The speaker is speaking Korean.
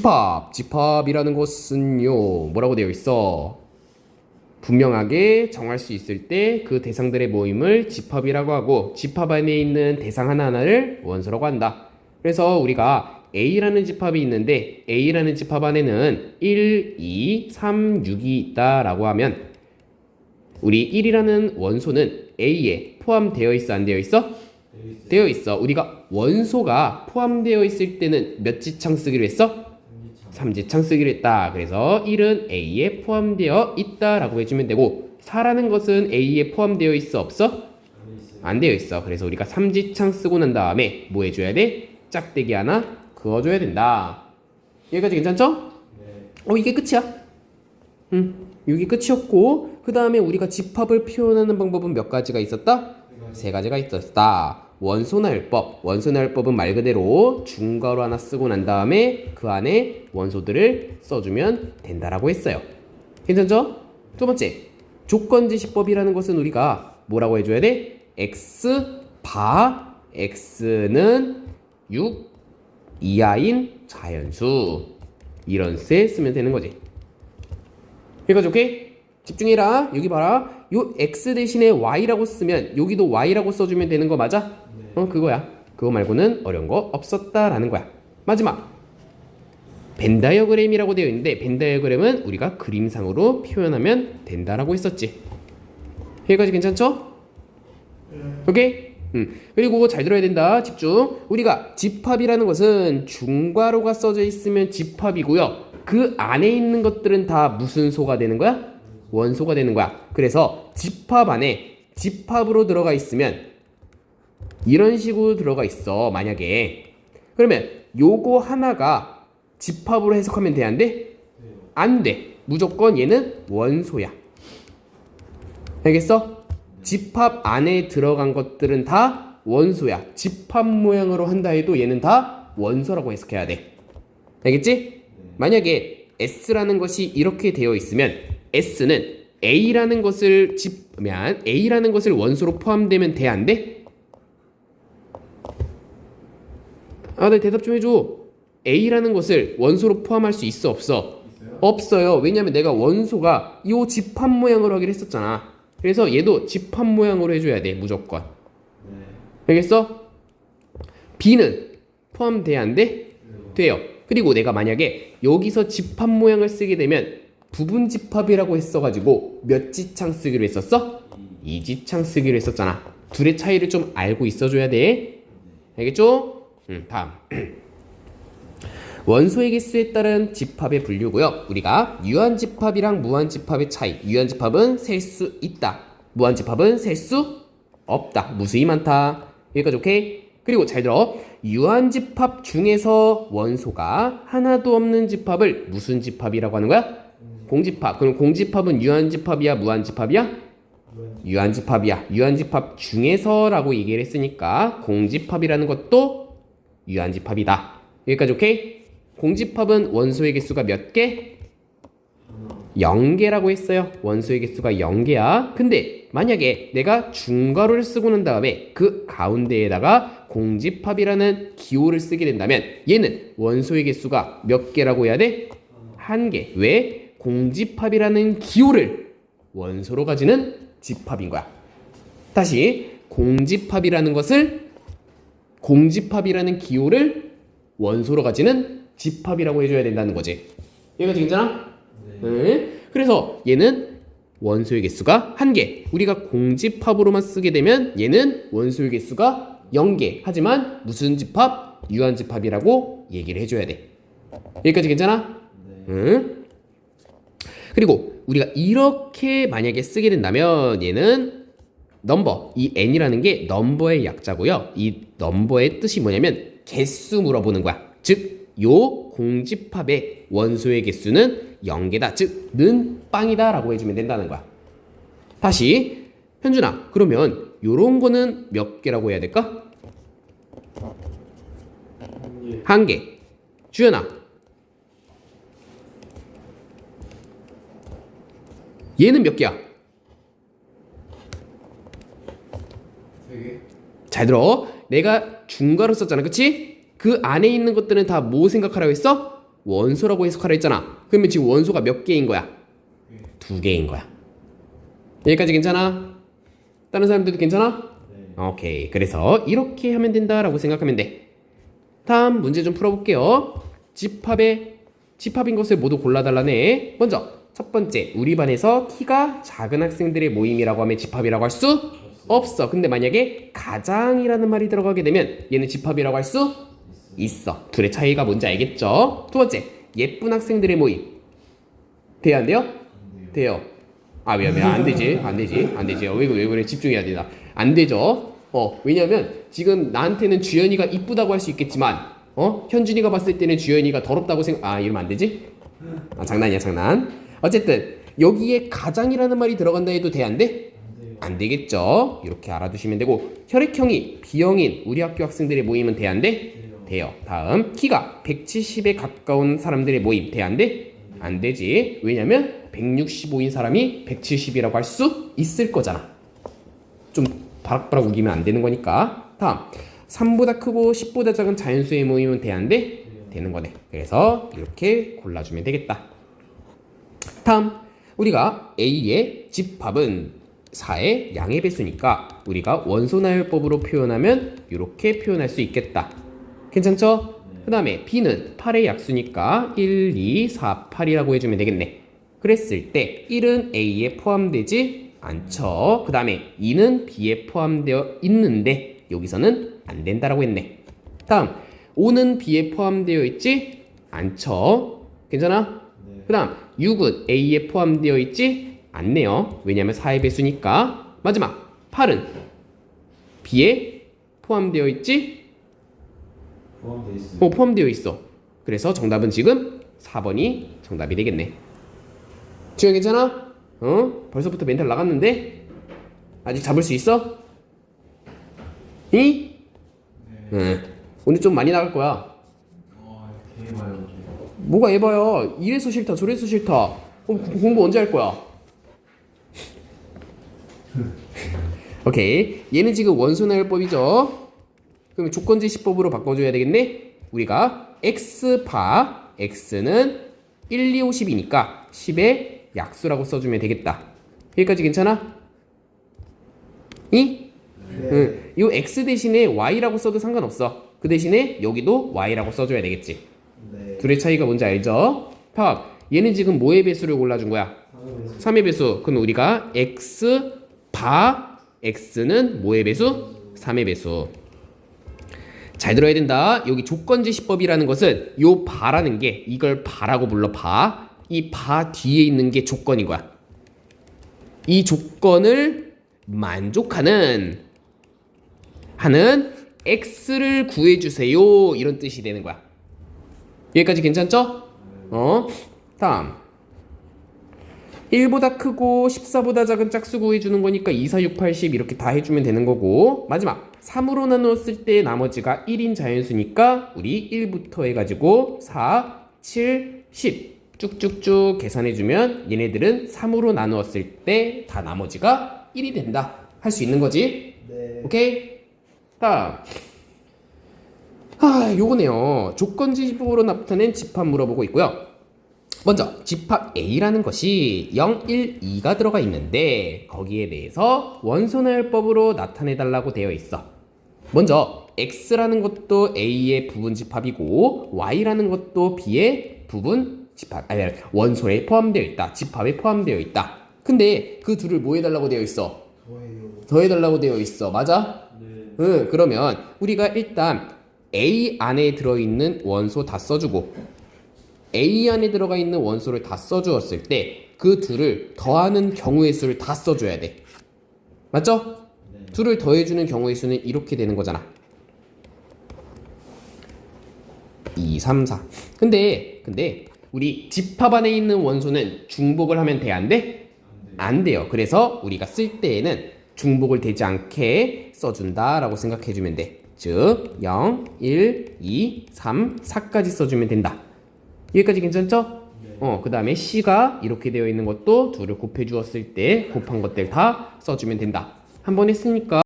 집합. 집합이라는 것은요. 뭐라고 되어 있어? 분명하게 정할 수 있을 때 그 대상들의 모임을 집합이라고 하고 집합 안에 있는 대상 하나하나를 원소라고 한다. 그래서 우리가 A라는 집합이 있는데 A라는 집합 안에는 1, 2, 3, 6이 있다라고 하면 우리 1이라는 원소는 A에 포함되어 있어 안 되어 있어? 되어 있어. 우리가 원소가 포함되어 있을 때는 몇 지창 쓰기로 했어? 삼지창 쓰기로 했다. 그래서 1은 A에 포함되어 있다라고 해주면 되고 4라는 것은 A에 포함되어 있어 없어? 안 되어 있어. 그래서 우리가 삼지창 쓰고 난 다음에 뭐 해줘야 돼? 짝대기 하나 그어줘야 된다. 여기까지 괜찮죠? 어 이게 끝이야. 응, 이게 끝이었고 그 다음에 우리가 집합을 표현하는 방법은 몇 가지가 있었다? 세 가지가 있었다. 원소나열법. 원소나열법은 말 그대로 중괄호 하나 쓰고 난 다음에 그 안에 원소들을 써주면 된다라고 했어요. 괜찮죠? 두 번째, 조건지시법이라는 것은 우리가 뭐라고 해줘야 돼? x 바 x는 6 이하인 자연수 이런 세 쓰면 되는 거지. 그러니까 오케이? 집중해라. 여기 봐라. 요 x 대신에 y라고 쓰면 여기도 y라고 써주면 되는 거 맞아? 어 그거야. 그거 말고는 어려운 거 없었다라는 거야. 마지막 벤 다이어그램이라고 되어 있는데 벤 다이어그램은 우리가 그림상으로 표현하면 된다라고 했었지. 여기까지 괜찮죠? 오케이? 음. 그리고 잘 들어야 된다. 집중. 우리가 집합이라는 것은 중괄호가 써져 있으면 집합이고요. 그 안에 있는 것들은 다 무슨 소가 되는 거야? 원소가 되는 거야. 그래서 집합 안에 집합으로 들어가 있으면 이런 식으로 들어가 있어. 만약에 그러면 요거 하나가 집합으로 해석하면 돼 안 돼? 안 돼. 무조건 얘는 원소야. 알겠어? 집합 안에 들어간 것들은 다 원소야. 집합 모양으로 한다 해도 얘는 다 원소라고 해석해야 돼. 알겠지? 만약에 S라는 것이 이렇게 되어 있으면 S는 A라는 것을 집면 A라는 것을 원소로 포함되면 돼 안 돼? 아, 네 대답 좀 해줘. A라는 것을 원소로 포함할 수 있어 없어? 없어요. 왜냐면 내가 원소가 이 집합 모양으로 하기로 했었잖아. 그래서 얘도 집합 모양으로 해줘야 돼 무조건. 알겠어? B는 포함돼야 안 돼? 돼요. 그리고 내가 만약에 여기서 집합 모양을 쓰게 되면 부분 집합이라고 했어가지고 몇 지창 쓰기로 했었어? 이 지창 쓰기로 했었잖아. 둘의 차이를 좀 알고 있어줘야 돼. 알겠죠? 음, 다음. 원소의 개수에 따른 집합의 분류고요. 우리가 유한 집합이랑 무한 집합의 차이. 유한 집합은 셀 수 있다. 무한 집합은 셀 수 없다. 무수히 많다. 여기까지 오케이? 그리고 잘 들어. 유한 집합 중에서 원소가 하나도 없는 집합을 무슨 집합이라고 하는 거야? 공집합. 그럼 공집합은 유한 집합이야, 무한 집합이야? 유한 집합이야. 유한 집합 중에서라고 얘기를 했으니까 공집합이라는 것도 유한 집합이다. 여기까지 오케이? 공집합은 원소의 개수가 몇 개? 0개라고 했어요. 원소의 개수가 0개야. 근데 만약에 내가 중괄호를 쓰고 난 다음에 그 가운데에다가 공집합이라는 기호를 쓰게 된다면 얘는 원소의 개수가 몇 개라고 해야 돼? 한 개. 왜? 공집합이라는 기호를 원소로 가지는 집합인 거야. 다시 공집합이라는 것을 공집합이라는 기호를 원소로 가지는 집합이라고 해줘야 된다는 거지. 얘가 괜찮아? 네. 그래서 얘는 원소의 개수가 한 개. 우리가 공집합으로만 쓰게 되면 얘는 원소의 개수가 0개. 하지만 무슨 집합? 유한 집합이라고 얘기를 해줘야 돼. 여기까지 괜찮아? 응? 그리고 우리가 이렇게 만약에 쓰게 된다면 얘는 넘버 이 n이라는 게 넘버의 약자고요. 이 넘버의 뜻이 뭐냐면 개수 물어보는 거야. 즉 요 공집합의 원소의 개수는 0개다. 즉, 는 빵이다라고 해주면 된다는 거야. 다시, 현준아, 그러면 요런 거는 몇 개라고 해야 될까? 한 개. 주연아. 얘는 몇 개야? 잘 들어. 내가 중괄호 썼잖아. 그치? 그 안에 있는 것들은 다 뭐 생각하라고 했어? 원소라고 해석하라 했잖아. 그러면 지금 원소가 몇 개인 거야? 두 개인 거야. 여기까지 괜찮아? 다른 사람들도 괜찮아? 오케이. 그래서 이렇게 하면 된다라고 생각하면 돼. 다음 문제 좀 풀어볼게요. 집합의 집합인 것을 모두 골라달라네. 먼저 첫 번째 우리 반에서 키가 작은 학생들의 모임이라고 하면 집합이라고 할 수 없어. 근데 만약에 가장이라는 말이 들어가게 되면 얘는 집합이라고 할 수 있어. 둘의 차이가 뭔지 알겠죠? 두 번째 예쁜 학생들의 모임 돼야 안 돼요? 돼요. 아, 왜, 왜, 안 되지? 안 되지? 안 되지? 왜, 왜 그래? 집중해야 되나? 안 되죠? 어, 왜냐면, 지금 나한테는 주연이가 이쁘다고 할 수 있겠지만, 어? 현준이가 봤을 때는 주연이가 더럽다고 생각, 아, 이러면 안 되지? 아, 장난이야, 장난. 어쨌든, 여기에 가장이라는 말이 들어간다 해도 돼, 안 돼? 안 되겠죠? 이렇게 알아두시면 되고, 혈액형이 B형인 우리 학교 학생들의 모임은 돼, 안 돼? 돼요. 다음, 키가 170에 가까운 사람들의 모임, 돼, 안 돼? 안 되지. 왜냐면 165인 사람이 170이라고 할 수 있을 거잖아. 좀 바락바락 우기면 안 되는 거니까. 다음. 3보다 크고 10보다 작은 자연수의 모임은 돼, 안 돼? 되는 거네. 그래서 이렇게 골라주면 되겠다. 다음. 우리가 A의 집합은 4의 양의 배수니까 우리가 원소 나열법으로 표현하면 이렇게 표현할 수 있겠다. 괜찮죠? 그 다음에 B는 8의 약수니까 1, 2, 4, 8이라고 해주면 되겠네. 그랬을 때 1은 A에 포함되지 않죠. 그 다음에 2는 B에 포함되어 있는데 여기서는 안 된다라고 했네. 다음 5는 B에 포함되어 있지 않죠. 괜찮아? 그 다음 6은 A에 포함되어 있지 않네요. 왜냐하면 4의 배수니까. 마지막 8은 B에 포함되어 있지 포함돼 있어요. 어, 포함되어 있어. 그래서 정답은 지금 4번이 정답이 되겠네. 지영 괜찮아? 어? 벌써부터 멘탈 나갔는데? 아직 잡을 수 있어? 이? 응. 오늘 좀 많이 나갈 거야. 오죠. 뭐가 에바야? 이래서 싫다, 저래서 싫다. 어, 구- 공부 언제 할 거야? 오케이. 얘는 지금 원소나열법이죠. 그럼 조건제시법으로 바꿔줘야 되겠네. 우리가 x바 x는 1, 2, 5, 10이니까 10의 약수라고 써주면 되겠다. 여기까지 괜찮아? 이? 응. 이 x 대신에 y라고 써도 상관없어. 그 대신에 여기도 y라고 써줘야 되겠지. 네. 둘의 차이가 뭔지 알죠? 팝. 얘는 지금 뭐의 배수를 골라준 거야? 3의 배수. 그럼 우리가 x 바 x는 뭐의 배수? 3의 배수. 잘 들어야 된다. 여기 조건제시법이라는 것은 요 바라는 게 이걸 바라고 불러 바. 이 바 뒤에 있는 게 조건인 거야. 이 조건을 만족하는 하는 x를 구해 주세요. 이런 뜻이 되는 거야. 여기까지 괜찮죠? 어? 다음 1보다 크고 14보다 작은 짝수 구해 주는 거니까 2, 4, 6, 8, 10 이렇게 다 해주면 되는 거고. 마지막 3으로 나누었을 때 나머지가 1인 자연수니까 우리 1부터 해가지고 4, 7, 10 쭉쭉쭉 계산해주면 얘네들은 3으로 나누었을 때 다 나머지가 1이 된다. 할 수 있는 거지? 네. 오케이? 다음 아 요거네요. 조건지식으로 나타낸 집합 물어보고 있고요 먼저 집합 A라는 것이 0, 1, 2가 들어가 있는데 거기에 대해서 원소나열법으로 나타내 달라고 되어 있어 먼저 X라는 것도 A의 부분 집합이고 Y라는 것도 B의 부분 집합 아니 원소에 포함되어 있다 집합에 포함되어 있다 근데 그 둘을 뭐 해달라고 되어 있어 저예요. 더해달라고 되어 있어 맞아? 네. 응, 그러면 우리가 일단 A 안에 들어있는 원소 다 써주고 A 안에 들어가 있는 원소를 다 써주었을 때 그 둘을 더하는 경우의 수를 다 써줘야 돼. 맞죠? 네. 둘을 더해주는 경우의 수는 이렇게 되는 거잖아. 2, 3, 4. 근데, 근데, 우리 집합 안에 있는 원소는 중복을 하면 돼, 안 돼? 안 돼요. 그래서 우리가 쓸 때에는 중복을 되지 않게 써준다라고 생각해주면 돼. 즉, 0, 1, 2, 3, 4까지 써주면 된다. 여기까지 괜찮죠? 어, 그 다음에 C가 이렇게 되어 있는 것도 둘을 곱해 주었을 때 곱한 것들 다 써주면 된다. 한 번 했으니까